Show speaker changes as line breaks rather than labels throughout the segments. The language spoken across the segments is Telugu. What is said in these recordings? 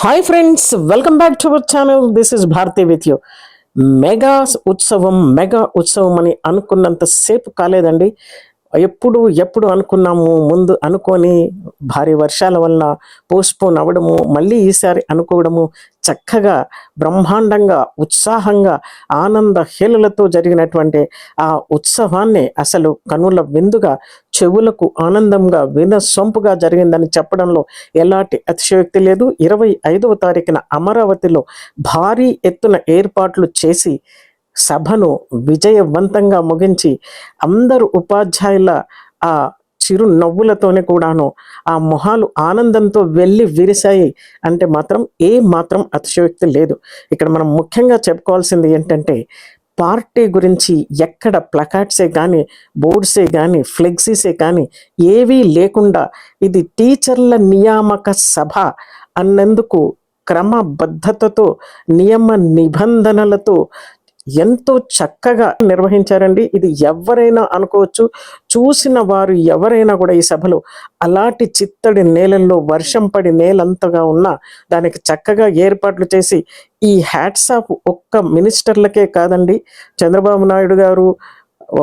Hi friends welcome back to our channel this is Bharathi with you mega ఉత్సవం మెగా ఉత్సవం అని అనుకున్నంత సేపు కాలేదండి. ఎప్పుడు ఎప్పుడు అనుకున్నాము ముందు అనుకొని భారీ వర్షాల వలన పోస్ట్పోన్ అవ్వడము మళ్ళీ ఈసారి అనుకోవడము చక్కగా బ్రహ్మాండంగా ఉత్సాహంగా ఆనంద హేళలతో జరిగినటువంటి ఆ ఉత్సవాన్ని అసలు కనుల విందుగా చెవులకు ఆనందంగా వినసొంపుగా జరిగిందని చెప్పడంలో ఎలాంటి అతిశయోక్తి లేదు. ఇరవై ఐదవ తారీఖున అమరావతిలో భారీ ఎత్తున ఏర్పాట్లు చేసి సభను విజయవంతంగా ముగించి అందరు ఉపాధ్యాయుల ఆ చిరు నవ్వులతోనే కూడాను ఆ మొహాలు ఆనందంతో వెళ్ళి విరిశాయి. అంటే మాత్రం ఏ మాత్రం అతిశయోక్తి లేదు. ఇక్కడ మనం ముఖ్యంగా చెప్పుకోవాల్సింది ఏంటంటే పార్టీ గురించి ఎక్కడ ప్లకార్డ్సే కానీ బోర్డ్సే కానీ ఫ్లెక్సీసే కానీ ఏవీ లేకుండా ఇది టీచర్ల నియామక సభ అన్నందుకు క్రమబద్ధతతో నియమ నిబంధనలతో ఎంతో చక్కగా నిర్వహించారండి. ఇది ఎవరైనా అనుకోవచ్చు చూసిన వారు ఎవరైనా కూడా ఈ సభలో అలాంటి చిత్తడి నేలల్లో వర్షం పడి నేలంతగా ఉన్నా దానికి చక్కగా ఏర్పాట్లు చేసి ఈ హ్యాట్స్ ఆఫ్ ఒక్క మినిస్టర్లకే కాదండి చంద్రబాబు నాయుడు గారు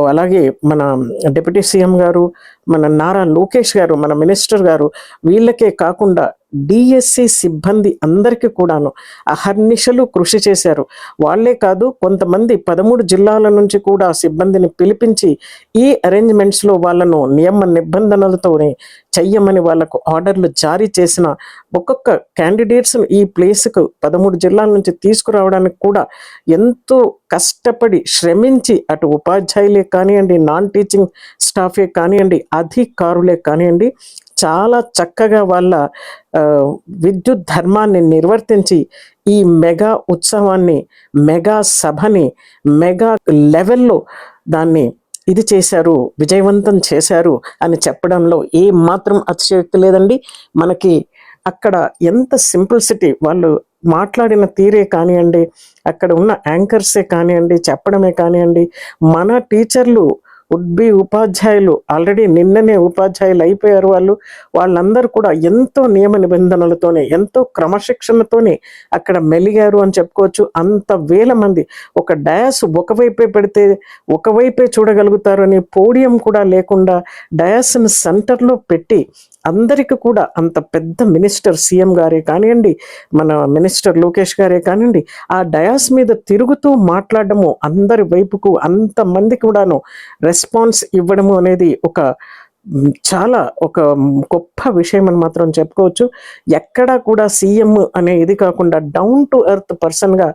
అలాగే మన డిప్యూటీ సీఎం గారు మన నారా లోకేష్ గారు మన మినిస్టర్ గారు వీళ్ళకే కాకుండా డిఎస్సి సిబ్బంది అందరికీ కూడాను అహర్నిశలు కృషి చేశారు. వాళ్ళే కాదు కొంతమంది పదమూడు జిల్లాల నుంచి కూడా సిబ్బందిని పిలిపించి ఈ అరేంజ్మెంట్స్లో వాళ్ళను నియమ నిబంధనలతోనే చెయ్యమని వాళ్ళకు ఆర్డర్లు జారీ చేసిన ఒక్కొక్క క్యాండిడేట్స్ను ఈ ప్లేస్కు పదమూడు జిల్లాల నుంచి తీసుకురావడానికి కూడా ఎంతో కష్టపడి శ్రమించి అటు ఉపాధ్యాయులే కానివ్వండి నాన్ టీచింగ్ స్టాఫే కానివ్వండి అధికారులే కానివ్వండి చాలా చక్కగా వాళ్ళ విద్యుత్ ధర్మాన్ని నిర్వర్తించి ఈ మెగా ఉత్సవాన్ని మెగా సభని మెగా లెవెల్లో దాన్ని ఇది చేశారు విజయవంతం చేశారు అని చెప్పడంలో ఏ మాత్రం అతిశయోక్తి లేదండి. మనకి అక్కడ ఎంత సింప్లిసిటీ వాళ్ళు మాట్లాడిన తీరే కానివ్వండి అక్కడ ఉన్న యాంకర్సే కానివ్వండి చెప్పడమే కానివ్వండి మన టీచర్లు వుడ్ బి ఉపాధ్యాయులు. ఆల్రెడీ నిన్ననే ఉపాధ్యాయులు అయిపోయారు వాళ్ళు. వాళ్ళందరూ కూడా ఎంతో నియమ నిబంధనలతోనే ఎంతో క్రమశిక్షణతోనే అక్కడ మెలిగారు అని చెప్పుకోవచ్చు. అంత వేల మంది. ఒక డయాస్ ఒకవైపే పెడితే ఒకవైపే చూడగలుగుతారు అని పోడియం కూడా లేకుండా డయాస్ని సెంటర్లో పెట్టి అందరికీ కూడా అంత పెద్ద మినిస్టర్ సీఎం గారే కానివ్వండి మన మినిస్టర్ లోకేష్ గారే కానివ్వండి ఆ డయాస్ మీద తిరుగుతూ మాట్లాడము అందరి వైపుకు అంతమంది కూడాను రెస్పాన్స్ ఇవ్వడము అనేది ఒక చాలా ఒక గొప్ప విషయం అని మాత్రం చెప్పుకోవచ్చు. ఎక్కడా కూడా సీఎం అనే ఇది కాకుండా డౌన్ టు ఎర్త్ పర్సన్గా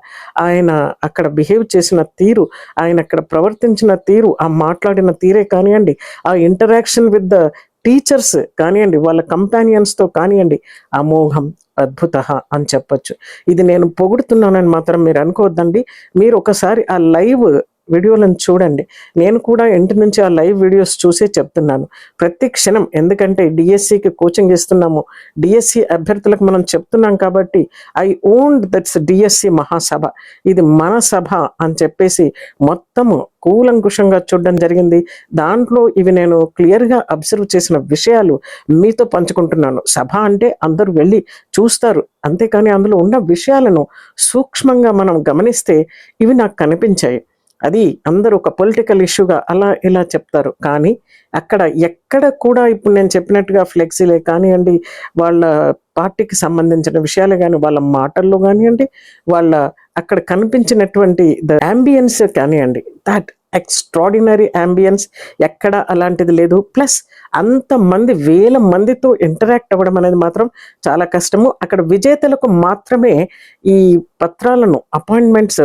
ఆయన అక్కడ బిహేవ్ చేసిన తీరు ఆయన అక్కడ ప్రవర్తించిన తీరు ఆ మాట్లాడిన తీరే కానివ్వండి ఆ ఇంటరాక్షన్ విత్ ద టీచర్స్ కానివ్వండి వాళ్ళ కంపానియన్స్తో కానివ్వండి అమోఘం అద్భుత అని చెప్పొచ్చు. ఇది నేను పొగుడుతున్నానని మాత్రం మీరు అనుకోవద్దండి. మీరు ఒకసారి ఆ లైవ్ వీడియోలను చూడండి. నేను కూడా ఇంటి నుంచి ఆ లైవ్ వీడియోస్ చూసే చెప్తున్నాను. ప్రతి క్షణం ఎందుకంటే డిఎస్సికి కోచింగ్ ఇస్తున్నాము డిఎస్సి అభ్యర్థులకు మనం చెప్తున్నాం కాబట్టి ఐ ఓన్డ్ దట్స్ డిఎస్సి మహాసభ. ఇది మన సభ అని చెప్పేసి మొత్తము కూలంకుషంగా చూడడం జరిగింది. దాంట్లో ఇవి నేను క్లియర్గా అబ్జర్వ్ చేసిన విషయాలు మీతో పంచుకుంటున్నాను. సభ అంటే అందరూ వెళ్ళి చూస్తారు. అంతేకాని అందులో ఉన్న విషయాలను సూక్ష్మంగా మనం గమనిస్తే ఇవి నాకు కనిపించాయి. అది అందరూ ఒక పొలిటికల్ ఇష్యూగా అలా ఇలా చెప్తారు. కానీ అక్కడ ఎక్కడ కూడా ఇప్పుడు నేను చెప్పినట్టుగా ఫ్లెక్సీలే కానివ్వండి వాళ్ళ పార్టీకి సంబంధించిన విషయాలు కానీ వాళ్ళ మాటల్లో కానివ్వండి వాళ్ళ అక్కడ కనిపించినటువంటి ద అంబియన్స్ కానివ్వండి దాట్ ఎక్స్ట్రాడినరీ అంబియన్స్ ఎక్కడ అలాంటిది లేదు. ప్లస్ అంతమంది వేల మందితో ఇంటరాక్ట్ అవ్వడం అనేది మాత్రం చాలా కష్టము. అక్కడ విజేతలకు మాత్రమే ఈ పత్రాలను అపాయింట్మెంట్స్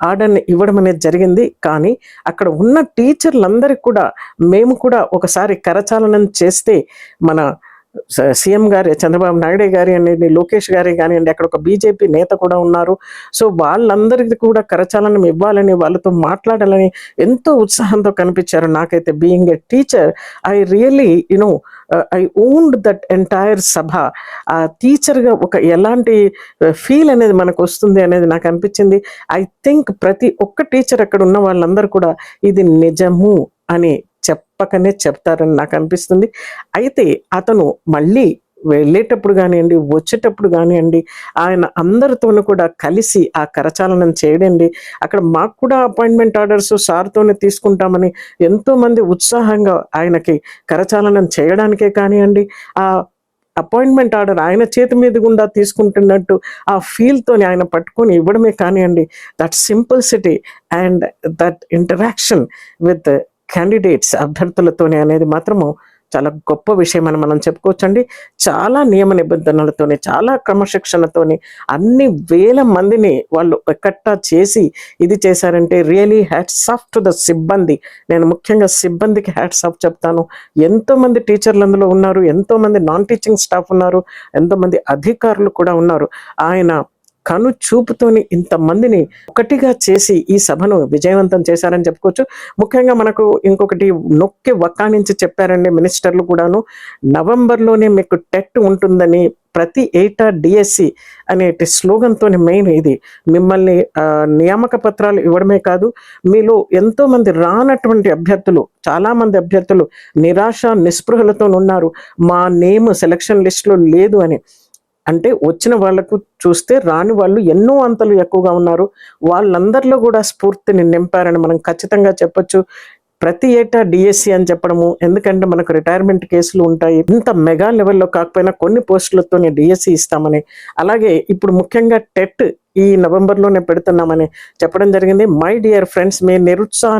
ఆర్డర్ని ఇవ్వడం అనేది జరిగింది. కానీ అక్కడ ఉన్న టీచర్లందరికీ కూడా మేము కూడా ఒకసారి కరచాలనం చేస్తే మన సీఎం గారి చంద్రబాబు నాయుడు గారి అనేది లోకేష్ గారి కానివ్వండి అక్కడ ఒక బీజేపీ నేత కూడా ఉన్నారు. సో వాళ్ళందరికీ కూడా కరచాలనం ఇవ్వాలని వాళ్ళతో మాట్లాడాలని ఎంతో ఉత్సాహంతో కనిపించారు. నాకైతే being a teacher I really you know I owned that entire సభ. ఆ టీచర్గా ఒక ఎలాంటి ఫీల్ అనేది మనకు వస్తుంది అనేది నాకు అనిపించింది. ఐ థింక్ ప్రతి ఒక్క టీచర్ అక్కడ ఉన్న వాళ్ళందరూ కూడా ఇది నిజము అని చెప్పకనే చెప్తారని నాకు అనిపిస్తుంది. అయితే అతను మళ్ళీ వెళ్ళేటప్పుడు కానివ్వండి వచ్చేటప్పుడు కానివ్వండి ఆయన అందరితోనూ కూడా కలిసి ఆ కరచాలనం చేయడండి. అక్కడ మాకు కూడా అపాయింట్మెంట్ ఆర్డర్స్ సార్తోనే తీసుకుంటామని ఎంతోమంది ఉత్సాహంగా ఆయనకి కరచాలనం చేయడానికే కానివ్వండి ఆ అపాయింట్మెంట్ ఆర్డర్ ఆయన చేతి మీద గుండా తీసుకుంటున్నట్టు ఆ ఫీల్తోని ఆయన పట్టుకొని ఇవ్వడమే కానివ్వండి that simplicity and that interaction with candidates అభ్యర్థులతోనే అనేది మాత్రము చాలా గొప్ప విషయం అని మనం చెప్పుకోవచ్చండి. చాలా నియమ నిబంధనలతోనే చాలా క్రమశిక్షణతోని అన్ని వేల మందిని వాళ్ళు ఎక్కట్టా చేసి ఇది చేశారంటే really hats off to the సిబ్బంది. నేను ముఖ్యంగా సిబ్బందికి హ్యాట్స్ ఆఫ్ చెప్తాను. ఎంతోమంది టీచర్లు అందులో ఉన్నారు ఎంతోమంది నాన్ టీచింగ్ స్టాఫ్ ఉన్నారు ఎంతోమంది అధికారులు కూడా ఉన్నారు. ఆయన కను చూపుతోని ఇంతమందిని ఒకటిగా చేసి ఈ సభను విజయవంతం చేశారని చెప్పుకోవచ్చు. ముఖ్యంగా మనకు ఇంకొకటి నొక్కి వక్కానించి చెప్పారండి మినిస్టర్లు కూడాను. నవంబర్లోనే మీకు టెట్ ఉంటుందని ప్రతి ఏటా డిఎస్సి అనే స్లోగన్తో మెయిన్ ఇది. మిమ్మల్ని నియామక పత్రాలు ఇవ్వడమే కాదు మీలో ఎంతోమంది రానటువంటి అభ్యర్థులు చాలామంది అభ్యర్థులు నిరాశ నిస్పృహలతో ఉన్నారు మా నేమ్ సెలక్షన్ లిస్ట్లో లేదు అని. అంటే వచ్చిన వాళ్ళకు చూస్తే రాని వాళ్ళు ఎన్నో అంతలు ఎక్కువగా ఉన్నారు. వాళ్ళందరిలో కూడా స్ఫూర్తిని నింపారని మనం ఖచ్చితంగా చెప్పొచ్చు. ప్రతి ఏటా డిఎస్సి అని చెప్పడము ఎందుకంటే మనకు రిటైర్మెంట్ కేసులు ఉంటాయి. ఇంత మెగా లెవెల్లో కాకపోయినా కొన్ని పోస్టులతోనే డిఎస్సి ఇస్తామని. అలాగే ఇప్పుడు ముఖ్యంగా టెట్ ఈ నవంబర్లోనే పెడుతున్నామని చెప్పడం జరిగింది. మై డియర్ ఫ్రెండ్స్ మీ నిరుత్సాహ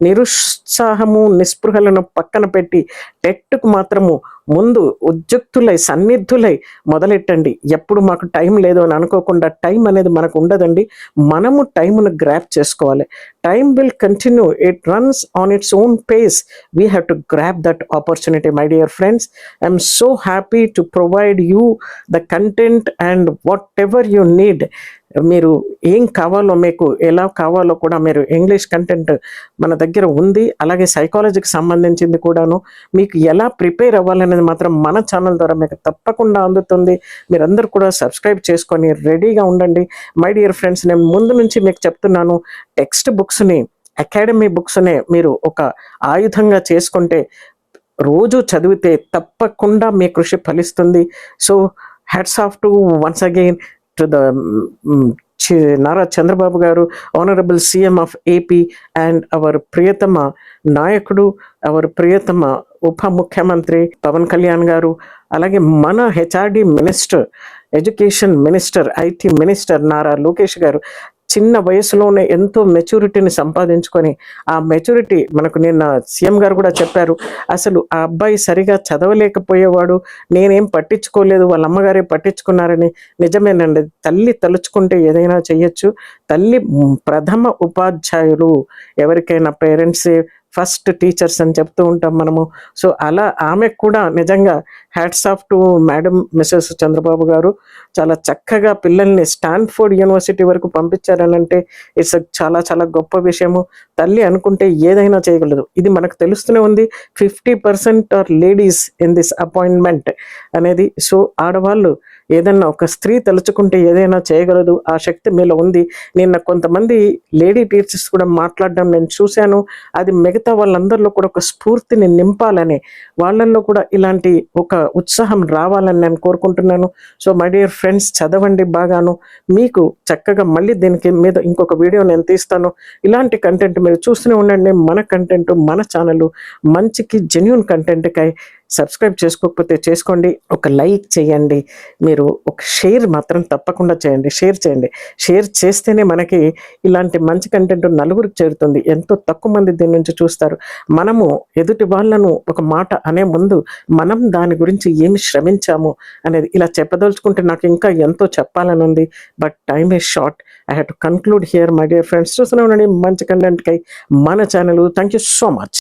నిరుత్సాహము నిస్పృహలను పక్కన పెట్టి టెట్కు మాత్రము ముందు ఉద్యుక్తులై సన్నిధులై మొదలెట్టండి. ఎప్పుడు మాకు టైం లేదు అని అనుకోకుండా టైం అనేది మనకు ఉండదండి. మనము టైంను గ్రాప్ చేసుకోవాలి. Time will continue. It runs on its own pace. We have to grab that opportunity my dear friends. I'm so happy to provide you the content and whatever you need. మీరు ఏం కావాలో మీకు ఎలా కావాలో కూడా మీరు ఇంగ్లీష్ కంటెంట్ మన దగ్గర ఉంది. అలాగే సైకాలజీకి సంబంధించింది కూడాను మీకు ఎలా ప్రిపేర్ అవ్వాలనేది మాత్రం మన ఛానల్ ద్వారా మీకు తప్పకుండా అందుతుంది. మీరందరూ కూడా సబ్స్క్రైబ్ చేసుకొని రెడీగా ఉండండి. మై డియర్ ఫ్రెండ్స్ నేను ముందు నుంచి మీకు చెప్తున్నాను టెక్స్ట్ బుక్స్ని అకాడమీ బుక్స్నే మీరు ఒక ఆయుధంగా చేసుకుంటే రోజు చదివితే తప్పకుండా మీ కృషి ఫలిస్తుంది. So hats off to once again to the Nara Chandrababu గారు honourable CM of AP and our ప్రియతమ నాయకుడు అవర్ ప్రియతమ ఉప ముఖ్యమంత్రి పవన్ కళ్యాణ్ గారు అలాగే మన HRD minister education minister IT minister Nara Lokesh గారు చిన్న వయసులోనే ఎంతో మెచ్యూరిటీని సంపాదించుకొని ఆ మెచ్యూరిటీ మనకు నిన్న సీఎం గారు కూడా చెప్పారు. అసలు ఆ అబ్బాయి సరిగా చదవలేకపోయేవాడు నేనేం పట్టించుకోలేదు వాళ్ళ అమ్మగారే పట్టించుకున్నారని నిజమేనండి. తల్లి తలుచుకుంటే ఏదైనా చేయొచ్చు తల్లి ప్రథమ ఉపాధ్యాయులు ఎవరికైనా పేరెంట్సే ఫస్ట్ టీచర్స్ అని చెప్తూ ఉంటాం మనము. సో అలా ఆమెకు కూడా నిజంగా hats off to madam Mrs Chandrababu గారు. చాలా చక్కగా పిల్లల్ని స్టాన్ఫోర్డ్ యూనివర్సిటీ వరకు పంపించారనంటే ఇట్స్ చాలా చాలా గొప్ప విషయము. తల్లి అనుకుంటే ఏదైనా చేయగలదు. ఇది మనకు తెలుస్తూనే ఉంది. Fifty percent are ladies in this appointment అనేది. సో ఆడవాళ్ళు ఏదైనా ఒక స్త్రీ తలుచుకుంటే ఏదైనా చేయగలదు ఆ శక్తి మీలో ఉంది. నిన్న కొంతమంది లేడీ టీచర్స్ కూడా మాట్లాడడం నేను చూశాను. అది మిగతా వాళ్ళందరిలో కూడా ఒక స్ఫూర్తిని నింపాలని వాళ్ళల్లో కూడా ఇలాంటి ఒక ఉత్సాహం రావాలని నేను కోరుకుంటున్నాను. సో మై డియర్ ఫ్రెండ్స్ చదవండి బాగాను. మీకు చక్కగా మళ్ళీ దీనికి మీద ఇంకొక వీడియో నేను తీస్తాను. ఇలాంటి కంటెంట్ మీరు చూస్తూనే ఉండండి. మన కంటెంట్ మన ఛానల్ మంచికి జెన్యున్ కంటెంట్కై సబ్స్క్రైబ్ చేసుకోకపోతే చేసుకోండి. ఒక లైక్ చేయండి. మీరు ఒక షేర్ మాత్రం తప్పకుండా చేయండి షేర్ చేయండి. షేర్ చేస్తేనే మనకి ఇలాంటి మంచి కంటెంట్ నలుగురికి చేరుతుంది. ఎంతో తక్కువ మంది దీని నుంచి చూస్తారు. మనము ఎదుటి వాళ్ళను ఒక మాట అనే ముందు మనం దాని గురించి ఏమి శ్రమించాము అనేది ఇలా చెప్పదలుచుకుంటే నాకు ఇంకా ఎంతో చెప్పాలని ఉంది but time is short I have to conclude here my dear friends చూస్తూనే ఉండండి. మంచి కంటెంట్కై మన channel thank you so much